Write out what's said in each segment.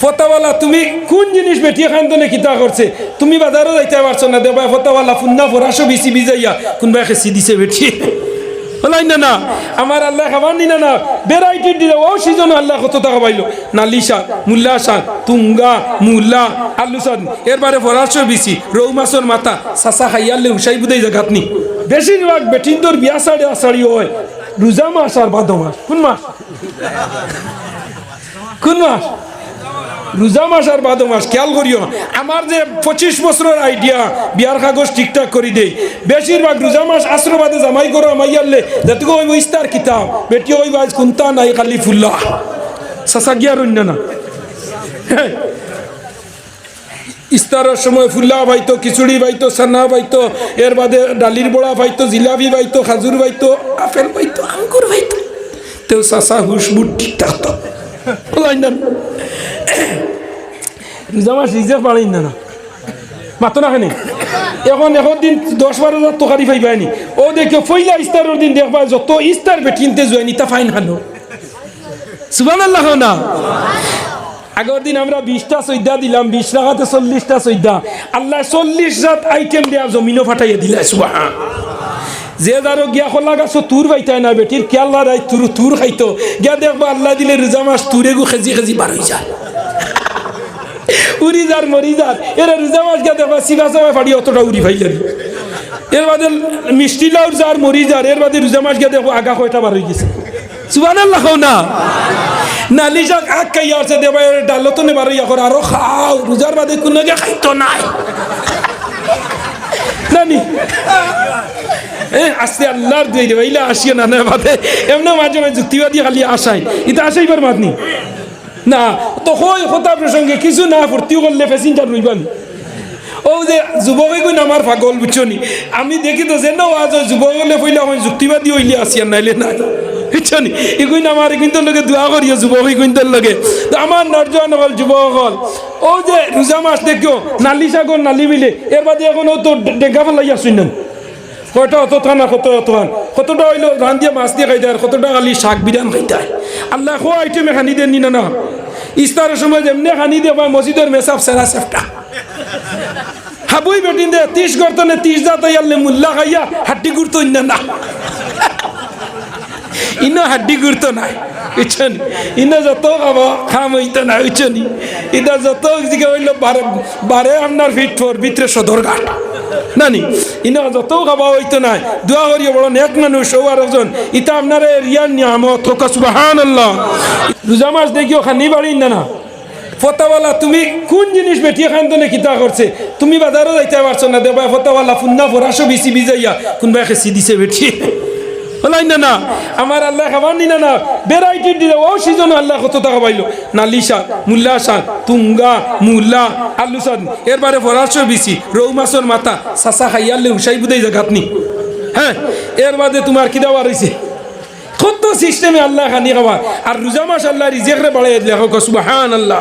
ফতাওয়ালা, তুমি কোন জিনিস বেটিয়ে খান্দনে কিতা করছে? তুমি বাজারও যাইতে পারছ না দেবা ফতাওয়ালা, ফুন্না ফরাসো বিসি বিজাইয়া। খেসি দিছে বলাই না না, আমার আল্লাহ খাবার নি না না ভ্যারাইটি দিলে, ও আল্লাহ কত টাকা পাইলো? মুল্লা শাক তুঙ্গা মুল্লা আলু শাক, এরবারে ফরাসো বিসি রৌ মাছর মাথা, সাসা খাইয়ালে উসাই বুদাই জাগাত নি বেশিরভাগ বেটিন্দর বিয়া সাড়ে আষাঢ়ি হয়, রোজা মাস আর ভাদ মাস, কোন মাস? কোন মাস? রোজা মাস আর বাদো মাস, খেয়াল করিও আমার যে পঁচিশ বছরের আইডিয়া বিয়ার কাগজ ঠিকঠাক করে দেই। বেশিরভাগ রোজা মাস আশ্রবাদে জামাই করো আমাইয়ারলে যেটুকু ওই ইস্তার কিতাব বেটি ওই বাজ কুন্তা নাই খালি ফুল্লা সাসা গিয়ার অন্য না। ইস্তারের সময় ফুল্লা পাইতো খিচুড়ি পাইতো সান্না পাইতো এর বাদে ডালির বড়া পাইতো জিলাপি পাইতো খাজুর পাইতো আপেল পাইতো আঙ্গুর পাইতো তেও সাসা হুশ বুট ঠিকঠাক তো। রোজা মাস রিজার্ভ বাড়াই না না। মাতো না খানে। এখন এখন দিন দশ বারো হাজার টকারি পাইবাই নি ও দেখো ফইলা ইস্তারের দিন দেখবা যত ইস্তার বেটিনতে জয় নি, তা ফাইন খানো সুবান আল্লাহ না আগের দিন আমরা বিশটা সৈদা দিলাম, বিশ টাকাতে চল্লিশটা সৈদা আল্লাহ চল্লিশ জাত আইটেম দেয়া জমিনও ফাটাইয়া দিলে সুবাহ যে যারো গিয়া খোলা গাছ তুর পাইতাই না বেটির কেল্লা রাই তুর তুর খাইতো। গিয়া দেখবা আল্লাহ দিলে রোজা মাস তুরে গু খেজি খেজি বার হয়ে যায়। উড়ি যার মরি যার এরা রোজা মাস গিয়া দেখবা সিগা চাবা ফাড়ি অতটা উড়ি ফাইলেন এর বাদে মিষ্টি লাউর যার মরি যার এর বাদে রোজা মাস গিয়া দেখো আগা কয়টা বার হয়ে গেছে। সুবান আল্লাহ না। নালি যাক আগ খাইয়া আছে দেবা, এর ডালত নে বার হইয়া করে, আরও খাও, রোজার বাদে কোনো গিয়া খাইতো নাই। নানি? আস্তে আল্লাহর দিয়ে দেবে ইলা আসিও না না বাদে। এমনি মাঝে মাঝে যুক্তিবাদী খালি আসাই এটা আসাইবার মাতনি না, তো হয় কথা প্রসঙ্গে কিছু না ফুর্তিও করলে প্যাসেঞ্জার রইবানি। ও যে যুবক কই আমার পাগল বুঝছনি। আমি দেখি তো যে, না আজ যুবক হলে পইলে আমি যুক্তিবাদী হইলে আসিয়ার নাইলে নাই। বুঝছনি? এগুলো আমার কিন্তু লগে দোয়া করিও, যুবক কিন্তু লগে। তো আমার নর্জন হল যুবক হল। ও যে, রোজা মাস দেখিও নালি সাগর, নালি মিলে। এর বাদে এখন তো ডেঙ্গা ফেলাই আসুন কয়টা অত থানা কত অত থান কতটা হইল ধান দিয়ে মাছ দিয়ে খাইতে আর কতটা খালি শাক বিধান খাইতে আল্লাহ খো আইটেমে খানি দেন না না। ইস্তারের সময় যেমনি খানি দিয়ে বা মসজিদের মেসাব সেরা সেফটা। হাবুই বেটিন দে, তিস গর্তনে তিস দাঁত আল্লে মুল্লা খাইয়া গুড়তো না না। ইনো হাড্ডি গুড়তো নাই বুঝছেন ইনো যত খাব খাম হইতো না বুঝছেন এটা যত দিকে হইল বারে বারে আপনার ফিট ফোর ভিতরে সদর ঘাট নানি ইনো যত খাবা হইতো নাই দোয়া করিও বড় নেক মানুষ ও আর একজন ইটা আপনার রিয়ার নিয়ামত থকা সুবাহান আল্লাহ রোজা মাস দেখিও খানি বাড়ি না না ফতাওয়ালা তুমি কোন জিনিস বেটিয়ে খান্দনে কিতা করছে তুমি বাজারও যাইতে পারছ না দেবা ফতাওয়ালা ফুন্না ফরাসো বিসি বিজাইয়া কোনবা খেসি দিছে বেটি বলাই না না। আমার আল্লাহ খাবার নি না। না ভ্যারাইটি দিলে ও সিজন আল্লাহ কত টাকা পাইলো? নালি শাক মুল্লা শাক তুঙ্গা মুল্লা আলু শাক এরবারে ফরাসো বিসি রৌ মাছর মাথা সাসা খাইয়ালে উসাই বুদাই জাগাত নি হ্যাঁ এর বাদে তোমার কি দেওয়া রয়েছে কত সিস্টেমে আল্লাহ খানি খাবার। আর রোজা মাস আল্লাহ রিজেক রে বাড়াই দিলে হোক সুবাহান আল্লাহ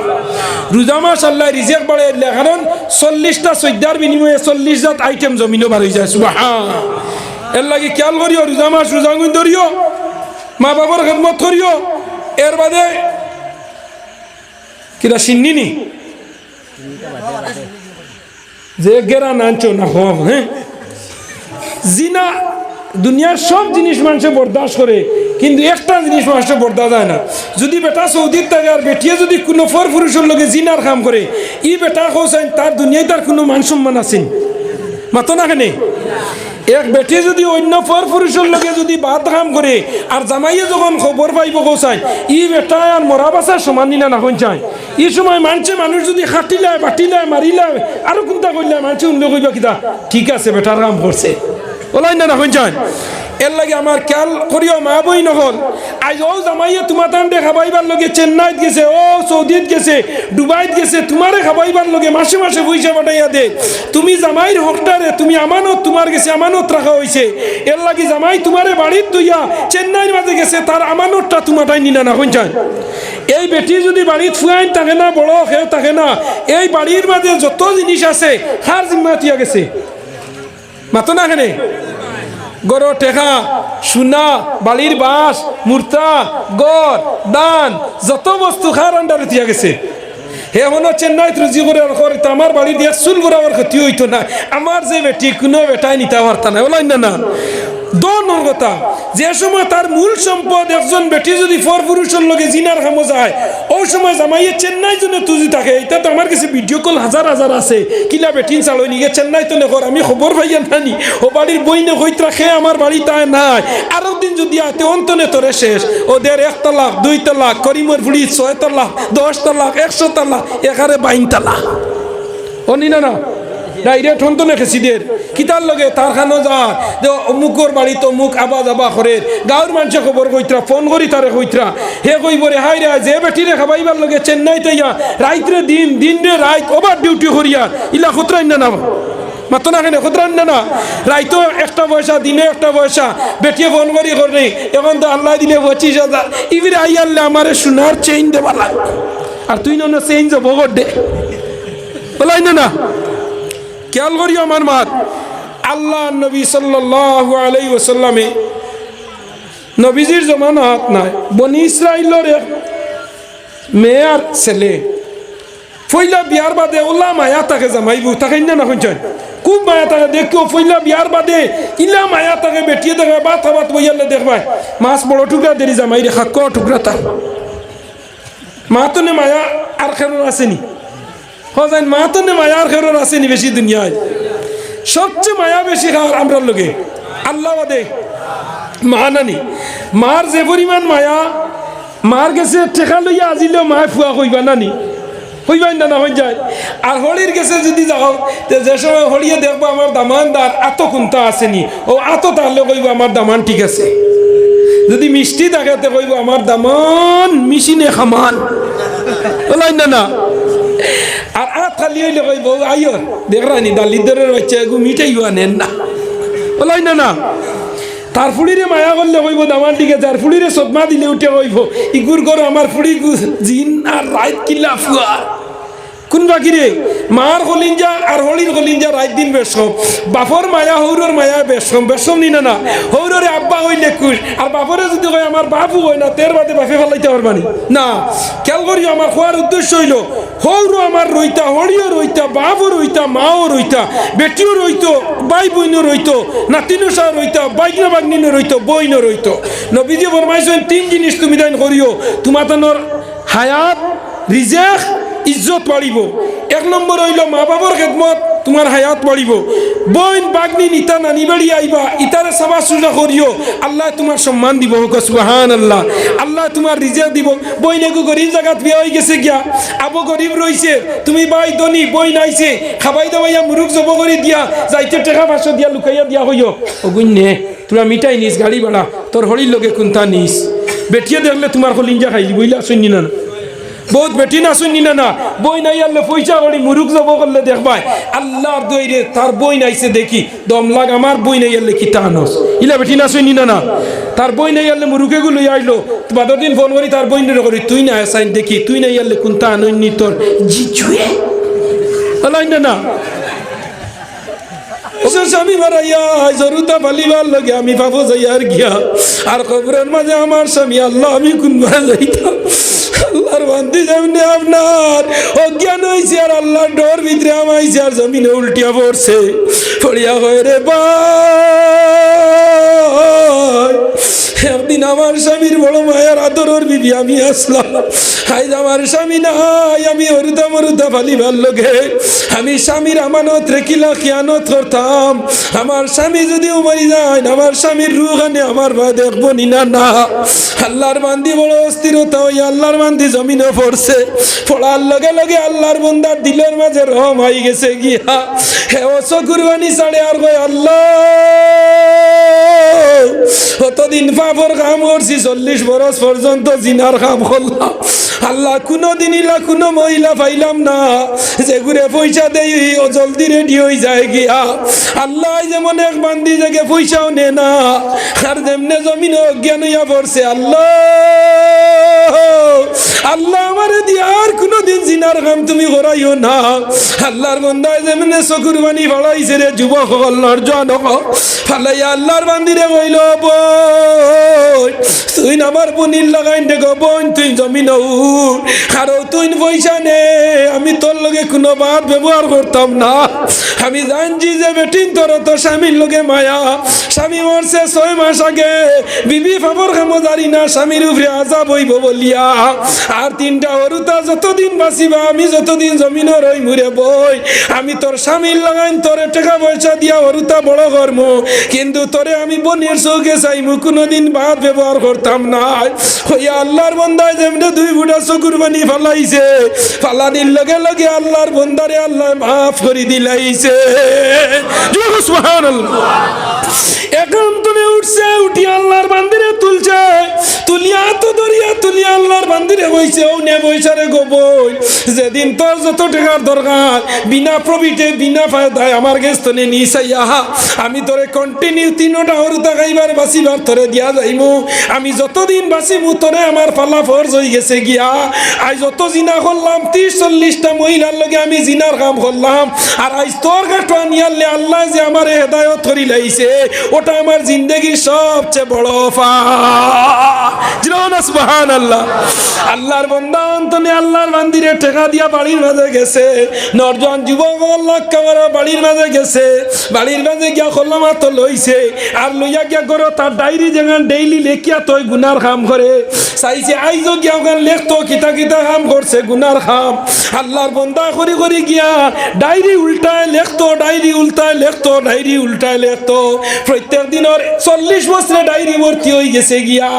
রোজা মাস আল্লাহ রিজেক বাড়াই দিলে কারণ চল্লিশটা চৈদ্যার বিনিময়ে চল্লিশ জাত আইটেম জমিনও হয়ে যায়, সুবাহান। এর লাগে খেয়াল করিও রোজা মাস রোজা গুণ ধরিও, মা বাবার খেদমত করিও। এর বাদে কিরা সিন্নিনি? যে গেরা নাঞ্চ না হ? হ্যাঁ জিনা দুনিয়ার সব জিনিস মানুষে বরদাস্ত করে, কিন্তু একটা জিনিস মানুষে বরদাস্ত হয় না। যদি বেটা সৌদির থাকে আর বেটিয়ে যদি কোনো ফর পুরুষের লোকে জিনার কাম করে, ই বেটা কৌসাইন তার দুনিয়ায় তার কোনো মান সম্মান আছেন মাতো না কেনে? এক বেটে যদি অন্য পর পুরুষের লগে যদি বাদ কাম করে, আর জামাইয়ে যখন খবর পাইব কৌসাই ই বেটা আর মরা বাসা সমান নিনা না চাই এই সময় মানছে মানুষ যদি খাটিলায়, বাটিলায় মারিলায় আরও কোনটা করলে মানছে উল্লেখ কইবা কিতা। ঠিক আছে বেটার কাম করছে ওলাই না না চাই এর লাগে আমার খেয়াল করিও, মা বই নহল আজ ও জামাইয়ে তোমার তান্ডে খাবাইবার লগে চেন্নাইত গেছে, ও সৌদিত গেছে, ডুবাইত গেছে, তোমারে খাবাইবার লগে মাসে মাসে পয়সা পাঠাইয়া দে। তুমি জামাইর হকটারে তুমি আমানত তোমার গেছে, আমানত রাখা হয়েছে এর লাগি জামাই তোমারে বাড়ির তুইয়া চেন্নাইয়ের মাঝে গেছে, তার আমানতটা তোমাটাই নিনা না চান এই বেটি যদি বাড়িত ফুয়াইন থাকে না, বড় কেউ থাকে না, এই বাড়ির মাঝে যত জিনিস আছে হার জিম্মা তুইয়া গেছে। মাতো না কেনে গড় টেকা সোনা, বালির বাস মূর্তা, গড়, দান, যত বস্তু খার আন্ডারে দিয়া গেছে। হে মনে চেন্নাই রুজি করে করে আমার বাড়ি দিয়ে চুল আমার ক্ষতি হইতো না। আমার যে বেটি, কোনো বেটাই নিতে পারত না। বলাই না না। দনের কথা। যে সময় তার মূল সম্পদ একজন বেটি যদি ফর পুরুষের লগে জিনার খামো যায় ওই সময় জামাইয়ে চেন্নাই জন্য তুজি থাকে, এটা তো আমার কাছে ভিডিও কল হাজার হাজার আছে। কিলা বেটিন চালই নিগে চেন্নাই তো নেকর আমি খবর পাইয়া নানি। ও বাড়ির বই নে হইত্রা খেয়ে আমার বাড়ি তাই নাই। আরও দিন যদি আতে অন্তনে তোরে শেষ ওদের এক তালাক, দুই তালাক, করিমর ফুড়ি ছয় তালাক, দশ তালাক, একশো তালাক এখানে বাইন তালাক। অনি না না ডাইরেক্ট হন্ত না খেসিদের কিতার লগে? তার খানো যা। দে অমুকর বাড়ি তো মুখ আবা যাবা করে গাঁৱৰ মানুষে খবর কইত্রা ফোন করি তারে কইত্রা হে কইব রে হাই রে যে বেটি রে খাবাইবার লগে চেন্নাইতে ইয়া রাইত রে দিন দিন রে রাইত ওভার ডিউটি করিয়া ইলা খুতরাই না না? মাতো না কেন? খুতরান না না? রাইতো একটা পয়সা দিনে একটা পয়সা বেটিয়ে ফোন করি করে এখন তো আল্লাহ দিলে পঁচিশ হাজার ইবিরে আই আল্লাহ আমারে সোনার চেইন দেবা লাগবে। আর তুই না চেইন যাব দে। বলাই না না? খেয়াল করি আমার মাত। আল্লাহ নবী সাল্লাহ আলাই ওসাল্লামে নবীজির জমানো হাত নাই, বনি ইসরাইলর এক মেয়ে আর ছেলে। ফইলা বিয়ার বাদে ওলা মায়া তাকে জামাইবু, তাকে না না শুনছেন খুব মায়া তাকে দেখিও, ফইলা বিয়ার বাদে ইলা মায়া তাকে বেটিয়ে দেখে বাত বাত বইয়ালে দেখবাই। মাছ বড় টুকরা দেরি জামাই রেখা ক টুকরা তার। মা তো মায়া আর খেরোর আসেনি হজাইন মা তো নে মায়ার খেরোর আসেনি বেশি দুনিয়ায়। সবচেয়ে মায়া বেশি খাওয়ার আমরা লোকে আল্লাহ বাদে, মা নানি, মার যে পরিমাণ মায়া, মার গেছে টেকা লইয়া আজিলেও মায় ফুয়া কইবা নানি। হইবাই না না হয়ে যায়। আর হলির গেছে যদি যাও যে সময় হলিয়ে দেখব আমার দামানদার এত কোনটা আসেনি ও এত তাহলে কইব আমার দামান ঠিক আছে। যদি মিষ্টি দেখাতে কইব আমার দামান মিশিনে খামান। না না। আর আত খালি হইলে কইব আইয় দেখরানি দালিদরের বাচ্চা মিঠাই আনেন না বলাই না না তার ফুড়িরে মায়া করলে কইব দামার দিকে যার ফুড়িরে সদমা দিলে উঠে কইব ইগুর করো আমার ফুড়ি জিন আর রাইত কিল্লা ফুয়া কোন বাকি রে মার কলিঞ্জা আর হলির কলিঞ্জা রাত দিন বেশম। বাপর মায়া, হৌরর মায়া বেশম। বেশম নি না হৌররে আব্বা হইলে কুশ আর বাপরে যদি কয়, আমার বাপু হয় না, তের বাদে বাপে ফেলাইতে পারবানি না? খেয়াল করি আমার খোয়ার উদ্দেশ্য হইল হৌর আমার রইতা হরিও রইতা, বাপও রইতা, মাও রইতা, বেটিও রইতো বাই বইনও রইতো নাতিনো সাহ রইতা বাইকনা বাগনিনো রইতো, বইনও রইতো। নবীজি ফরমাইছেন, তিন জিনিস তুমি দান করিও তোমার তানোর হায়াত, রিজেক ইজ্জত বাড়িব এক নম্বর হইল মা বাবার খেদমত তোমার হায়াত বাড়িব বইন, বাগনি, নিতা, নানি বাড়ি আইবা ইতারে সাবা সুজা করিও আল্লাহ তোমার সম্মান দিব। সুবাহান আল্লাহ আল্লাহ তোমার রিজা দিব। বইন এগু গরিব জায়গাত বিয়া হয়ে গেছে গিয়া আবো গরিব রইছে তুমি বাই দনি বই নাইছে খাবাই দাবাইয়া মুরুখ জব করে দিয়া। যাইতে টেকা পাঁচশো দিয়া, লুকাইয়া দিয়া হইও অগুন নে তোরা মিঠাই নিস গাড়ি ভাড়া। তোর হরির লগে কোনটা নিস বেটিয়ে দেখলে তোমার হলিঞ্জা খাইলি বুঝলা শুনি না বহুত বেটি না শুনি না। না বই নাই আনলে পয়সা করি, মুরুখ যাব করলে দেখবাই। আল্লাহর দইরে তার বই নাইছে দেখি দম লাগ আমার বই নাই আনলে কি টানস ইলা বেটি না শুনি না। না তার বই নাই আনলে মুরুখে গুলো আইলো। বাদর দিন ফোন করি, তার বই করি, তুই না আসাইন দেখি, তুই নাই আনলে কোনটা আননি তোর? আলাই না। না স্বামী মারাইয়া জরুতা আমি পাবো যাই আর গিয়া। আর খবরের মাঝে আমার স্বামী, আল্লাহ আমি কোনবার যাইতাম? আল্লাহর বান্দি যেমনি আপনার। অজ্ঞান হয়েছে আর আল্লাহ ডোর ভিতরে আমাইছে আর জমিনে উল্টিয়া পড়ছে। পড়িয়া হয়ে রে ভাই। একদিন আমার স্বামীর বড় মায়ের আদরের বিবি আমি আসলাম। আজ আমার স্বামী নাই, আমি হরুদা মরুদা ফালিবার লগে। আমি স্বামীর আমানত রেখিলা খিয়ানত করতাম। আমার স্বামী যদিও মরি যায় আমার স্বামীর রুখ আনে আমার বা দেখব নি না আল্লাহর বান্দি বড় অস্থিরতা ওই আল্লাহর বান্দি জমিনে পড়ছে। পড়ার লগে লগে আল্লাহর বন্দার দিলের মাঝে রহম হয়ে গেছে গিয়া। হে ও চকুরবানি সাড়ে আর কয় আল্লাহ। কতদিন পাপর কাম করছি চল্লিশ বরস পর্যন্ত জিনার কাম করলাম আল্লাহ কোনো দিন ইলা কোনো মহিলা পাইলাম না, যে ঘুরে পয়সা দেই, ও জলদি রেডি হয়ে যায় গিয়া। আল্লাহ যেমন এক বান্দি জায়গায় পয়সাও নে না, আর যেমনে জমিনে অজ্ঞান হইয়া পড়ছে, আল্লাহ। আল্লাহ আমার দিয়ে আর কোনো দিন জিনার কাম তুমি করাইও না। আল্লাহর বন্দায় যেমনে চকুর বাণী ফালাইছে রে যুবক হল্লার জন ফালাইয়া আল্লাহর বান্দিরে কইল তুই আমার বনির লাগাইন দেখো বোন তুই জমিন আর তুই পয়সা নে, আমি তোর লগে কোনো বাদ ব্যবহার করতাম না। আমি জানছি যে বেটিন তোর তো স্বামীর লগে মায়া। স্বামী মরছে ছয় মাস আগে, বিবি ফাবর খামো জানি না, স্বামীর উপরে আজাব হইব বলিয়া। আর তিনটা হরুতা যতদিন বাঁচিবা আমি যতদিন জমিনের ওই মুড়ে বই। আমি তোর স্বামীর লাগাইন তোরে টাকা পয়সা দিয়া হরুতা বড় কর্ম। কিন্তু তোরে আমি বনের চৌকে চাইমু কোনোদিন বাদ ব্যবহার করতাম না ওই আল্লাহর বন্দায় যেমনি দুই বুড়া চকুর বানি ফালাইছে ফালানির লগে লগে আল্লাহর বন্দারে আল্লাহ মাফ করে দিলাইছে। এখন তুমি উঠছে উঠি আল্লাহর বান্দিরে তুলছে। তুলিয়া তো দরিয়া তুলিয়া আল্লাহর বান্দিরে বইছে, ও নে বইছে রে গো বই। যেদিন তোর যত টাকার দরকার, বিনা প্রফিটে, বিনা ফায়দায় আমার গেছ তনে নিসাইয়া আমি তোরে কন্টিনিউ তিনোটা হরুতা গাইবার বাসিবার তোরে দিয়া যাইমু। আমি যতদিন বাসিমু তোরে আমার পাল্লা ফরজ হয়ে গেছে গিয়া। আজ যত জিনা করলাম, ত্রিশ, চল্লিশটা মহিলার লগে আমি জিনার কাম করলাম। আর আজ তোর গাটো আনিয়ালে আল্লাহ যে আমার হেদায়ত করি লাইছে ওটা আমার জিন্দগির সবচেয়ে বড় সুবহান আল্লাহ আল্লাহর বন্দা অন্তনে আল্লাহর মন্দিরে দিয়া বাড়ির মাঝে গেছে। যুবক বাড়ির মাঝে গেছে। বাড়ির মাঝে গিয়া লইছে। আর লইয়া গিয়া করো তার ডায়েরি ডেইলি লেখিয়া গুনার করে। চাইছে, আইজো গিয়া ওখান লেখতো, কিতা কিতা কাম করছে গুনার কাম আল্লাহর বন্দা করি করি গিয়া ডায়েরি উল্টায় লেখতো, ডায়েরি উল্টায় লেখতো, ডায়েরি উল্টায় লেখতো। প্রত্যেক দিনের চল্লিশ বছরে ডায়েরি ভর্তি হয়ে গেছে গিয়া।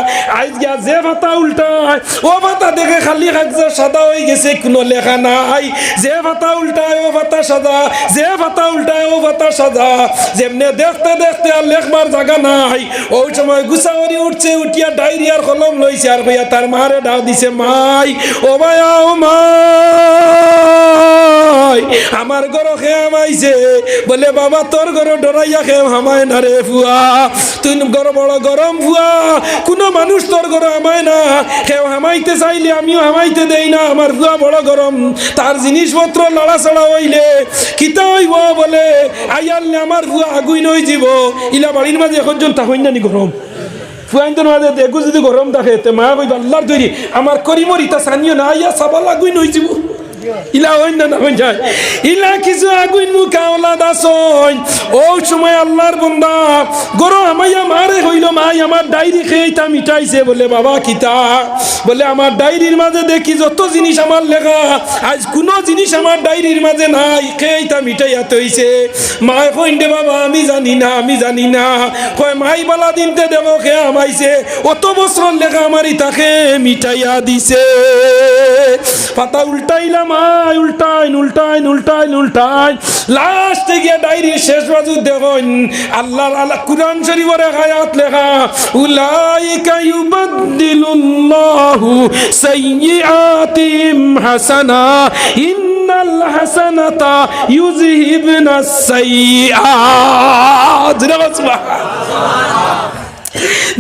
আজ গিয়া যে ভাতা উল্টায়, ও ভাতা দেখে খালি কাগজ সাদা হয়ে গেছে, কোনো লেখা নাই। যে ভাতা উল্টায়, ও ভাতা সাদা। যে ভাতা উল্টায়, ও ভাতা সাদা। যেমনে দেখতে দেখতে আর লেখবার জায়গা নাই। ওই সময় গুছাওয়ারি উঠছে, উঠিয়া ডায়েরি আর কলম লইছে, আর ভাইয়া তার মারে ডাক দিছে, মাই, ও মায়া, ও মাই, আমার ঘর খেয়াম আইছে বলে, বাবা, তোর ঘর ডরাইয়া খেয়াম, হামায় না রে ফুয়া। তুই বড় গরম ফুয়া কোনো মানুষ তোর ঘর হামায় না। কেউ হামাইতে চাইলে আমিও হামাইতে দেই না, আমার ফুয়া বড় গরম। তার জিনিসপত্র লড়াচড়া হইলে কিতা হইব বলে? আইয়ালে আমার ফুয়া আগুই নই যাব ইলা বাড়ির মাঝে এখন জন তা হইন না নি গরম। ফুয়াইন্তর মাঝে দেখো যদি গরম থাকে, তে মা কইবা তৈরি আমার করিমরি তা সানিও না, আইয়া সাবাল আগুই নই যাব ইলা হইন না যায়। ইলা কিছু আগুন মুখা ওলা দাসন ও সময় আল্লাহর বন্দা, গরো আমাইয়া মারে হইল মাই, আমার ডায়েরি খেয়েটা মিটাইছে বলে, বাবা, কিতা? বলে, আমার ডায়েরির মাঝে দেখি যত জিনিস আমার লেখা, আজ কোনো জিনিস আমার ডায়েরির মাঝে নাই খেয়েটা মিটাইয়া তৈছে মায় কইন দে বাবা, আমি জানি না, আমি জানি না। কয়, মাই বালা দিনতে দেব খে আমাইছে, অত বছর লেখা আমারই তাকে মিটাইয়া দিছে। পাতা উল্টাইলাম আয় উল্টাইন উল্টাইন উল্টাইন উল্টাইন লাস্টে গিয়ে ডায়েরি শেষ বাজু দেখুন আল্লাহ আল্লাহ কুরআন শরীফের আয়াত লেখা উলাইকা ইউবাদদিলুল্লাহু সাইয়্যাতিহিম হাসানা ইন্নাল হাসানাতা ইউযহিবনাস সাইয়্যাত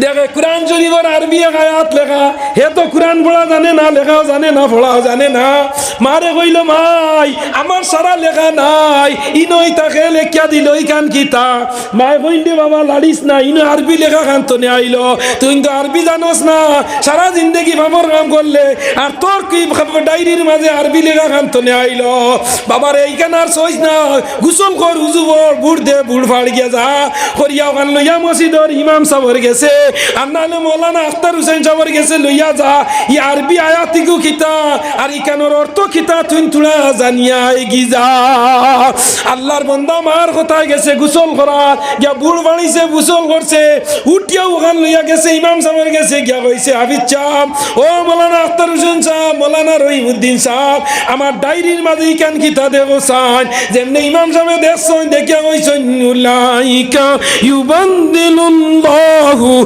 দেখে কোরআন শরীফের আরবি আয়াত লেখা, হে তো কোরআন পড়া জানে না, লেখাও জানে না, পড়াও জানে না। মারে কইল, মাই, আমার সারা লেখা নাই, ইনই তাকে লেখিয়া দিল ইখান কিতা? মায় কইন দে বাবা, লাড়িস না ইনো আরবি লেখা খান তো আইলো। তুই তো আরবি জানোস না, সারা জিন্দগি বাবর কাম করলে, আর তোর কি ডায়েরির মাঝে আরবি লেখা খান তো আইলো? বাবার এইখান আর সইস না, গুসল কর উজু বুড় দে, বুড় ফাড় গিয়া যা, করিয়া ওখান লইয়া মসজিদর ইমাম সাবর গেছে। আর মৌলানা আখতার হুসেন সাবর গেছে লইয়া যা। ই আরবি আয়াতিকু খিতা, আর ইকানোর অর্থ খিতা তুই তুলা জানিয়া এগি যা আল্লাহর বন্দা মার কোথায় গেছে, গুসল করা। গিয়া বুড় বাড়িছে গুসল করছে। উঠিয়া ওখান লইয়া গেছে, ইমাম সাহেবের গেছে গিয়া কইছে হাফিজ চাপ ও মৌলানা আখতার হোসেন সাহেব, মৌলানা রহিমুদ্দিন সাহেব, আমার ডায়েরির মাঝে ইকান কিতা দেব সান যেমনি ইমাম সাহেব দেখছেন, দেখিয়া কইছেন, উলাইকা ইউবাদদিলুল্লাহু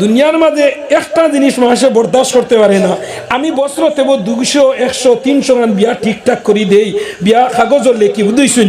দুনিয়ার মাঝে একটা জিনিস মানুষে বরদাস্ত করতে পারে না। আমি বস্ত্র তেব দুশো একশো, তিনশো গান বিয়া ঠিকঠাক করি দেই। বিয়া কাগজর লেখি বুঝেছি